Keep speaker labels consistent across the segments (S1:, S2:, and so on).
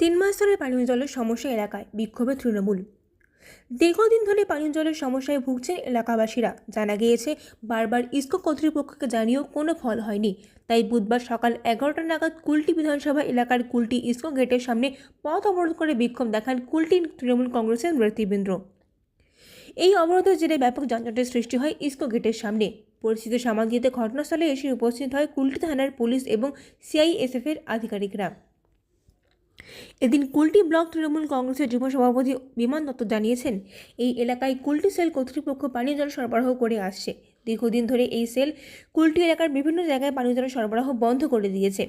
S1: তিন মাস ধরে পানীয় জলের সমস্যা এলাকায়, বিক্ষোভে তৃণমূল। দীর্ঘদিন ধরে পানীয় জলের সমস্যায় ভুগছেন এলাকাবাসীরা। জানা গিয়েছে, বারবার ইস্কো কর্তৃপক্ষকে জানিয়েও কোনো ফল হয়নি। তাই বুধবার সকাল এগারোটা নাগাদ কুলটি বিধানসভা এলাকার কুলটি ইস্কো গেটের সামনে পথ অবরোধ করে বিক্ষোভ দেখান কুলটি তৃণমূল কংগ্রেসের নেতৃবৃন্দ। এই অবরোধের জেরে ব্যাপক যানজটের সৃষ্টি হয় ইস্কো গেটের সামনে। পরিস্থিতি সামাল দিতে ঘটনাস্থলে এসে উপস্থিত হয় কুলটি থানার পুলিশ এবং সিআইএসএফের আধিকারিকরা। এদিন কুলটি ব্লক তৃণমূল কংগ্রেসের যুব সভাপতি বিমান দত্ত জানিয়েছেন, এই এলাকায় কুলটি সেল কর্তৃপক্ষ পানীয় জল সরবরাহ করে আসছে। দীর্ঘদিন ধরে এই সেল কুলটি এলাকার বিভিন্ন জায়গায় পানীয় জল সরবরাহ বন্ধ করে দিয়েছে।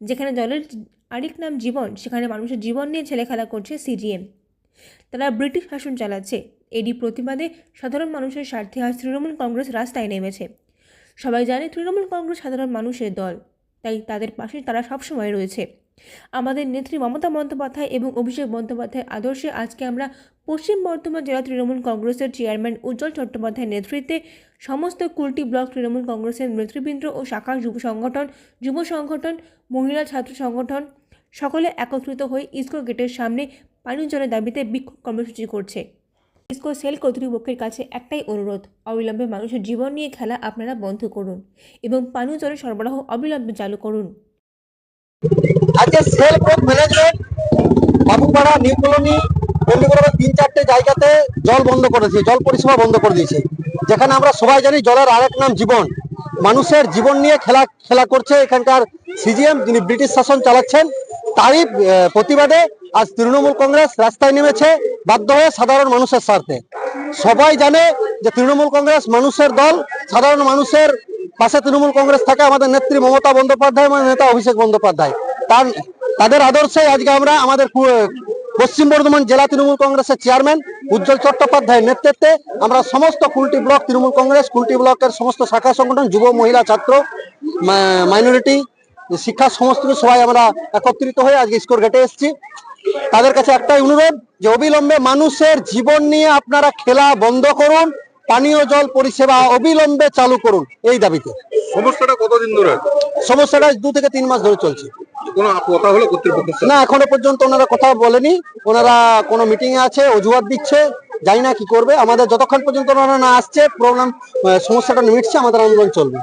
S1: যেখানে জলের আরেক নাম জীবন, সেখানে মানুষের জীবন নিয়ে ছেলেখেলা করছে সিজিএম। তারা ব্রিটিশ শাসন চালাচ্ছে। এরই প্রতিবাদে সাধারণ মানুষের স্বার্থে আজ তৃণমূল কংগ্রেস রাস্তায় নেমেছে। সবাই জানে তৃণমূল কংগ্রেস সাধারণ মানুষের দল। তাই তাদের পাশে তারা সবসময় রয়েছে। আমাদের নেত্রী মমতা বন্দ্যোপাধ্যায় এবং অভিষেক বন্দ্যোপাধ্যায়ের আদর্শে আজকে আমরা পশ্চিম বর্ধমান জেলা তৃণমূল কংগ্রেসের চেয়ারম্যান উজ্জ্বল চট্টোপাধ্যায়ের নেতৃত্বে সমস্ত কুলটি ব্লক তৃণমূল কংগ্রেসের নেতৃবৃন্দ ও শাখা যুব সংগঠন যুব সংগঠন, মহিলা ছাত্র সংগঠন সকলে একত্রিত হয়ে ইসকো গেটের সামনে পানীয় জলের দাবিতে বিক্ষোভ কর্মসূচি করছে। ইসকো সেল কর্তৃপক্ষের কাছে একটাই অনুরোধ, অবিলম্বে মানুষের জীবন নিয়ে খেলা আপনারা বন্ধ করুন এবং পানীয় জলের সরবরাহ অবিলম্বে চালু করুন।
S2: আজকে cell group management Babupara new colony তিন চারটে জায়গাতে জল বন্ধ করেছে, জল পরিষেবা বন্ধ করে দিয়েছে। যেখানে আমরা সবাই জানি জলের আরেক নাম জীবন। মানুষের জীবন নিয়ে খেলা খেলা করছে এখানকার সিজিএম, যিনি ব্রিটিশ শাসন চালাচ্ছেন। তারই প্রতিবাদে আজ তৃণমূল কংগ্রেস রাস্তায় নেমেছে। বাধ্য হয়ে সাধারণ মানুষের স্বার্থে। সবাই জানে যে তৃণমূল কংগ্রেস মানুষের দল, সাধারণ মানুষের পাশে তৃণমূল কংগ্রেস থাকে আমাদের নেত্রী মমতা বন্দ্যোপাধ্যায় এবং নেতা অভিষেক বন্দ্যোপাধ্যায়। তার, তাদের আদর্শে আজকে আমরা আমাদের পশ্চিম বর্ধমান জেলা তৃণমূল কংগ্রেসের চেয়ারম্যান উজ্জ্বল চট্টোপাধ্যায়ের নেতৃত্বে আমরা সমস্ত কুলটি ব্লক তৃণমূল কংগ্রেস, কুলটি ব্লকের সমস্ত শাখা সংগঠন, যুব, মহিলা, ছাত্র মাইনরিটি, শিক্ষা সমস্ত সবাই আমরা একত্রিত হয়ে আজকে স্কোর গেটে এসেছি। তাদের কাছে একটাই অনুরোধ যে অবিলম্বে মানুষের জীবন নিয়ে আপনারা খেলা বন্ধ করুন পানীয় জল পরিষেবা অবিলম্বে চালু করুন এই দাবিতে।
S3: সমস্যাটা কতদিন ধরে?
S2: সমস্যাটা দু থেকে তিন মাস ধরে চলছে? না এখনও পর্যন্ত ওনারা কথা বলেনি। ওনারা কোনো মিটিং এ আছে অজুহাত দিচ্ছে জানি না কি করবে। আমাদের যতক্ষণ পর্যন্ত ওনারা না আসছে প্রবলেম সমস্যাটা মিটছে আমাদের আন্দোলন চলবে।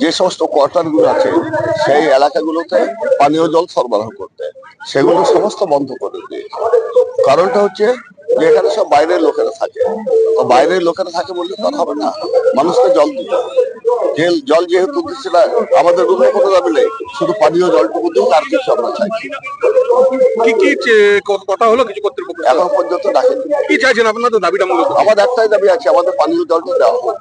S4: যে সমস্ত কোয়ার্টারগুলো আছে সেই এলাকাগুলোতে পানীয় জল সরবরাহ করতে। সেগুলো সমস্ত বন্ধ করে দিয়েছে কারণটা হচ্ছে যে এখানে সব বাইরের লোকেরা থাকে। তো বাইরের লোকেরা থাকে বললে তো হবে না। মানুষকে জল দিতে হবে। জল যেহেতু দিচ্ছে না আমাদের কোনো কোনো দাবি নেই। শুধু পানীয় জলটুকু দিন আর কিছু আমরা চাইছি
S3: কি কি কথা হলো কিছু কর্তৃপক্ষ
S4: এখন পর্যন্ত ডাকেনি।
S3: কি চাইছেন আপনাদের দাবিটা মূলত।
S4: আমাদের একটাই দাবি আছে আমাদের পানীয় জলটা দেওয়া হোক।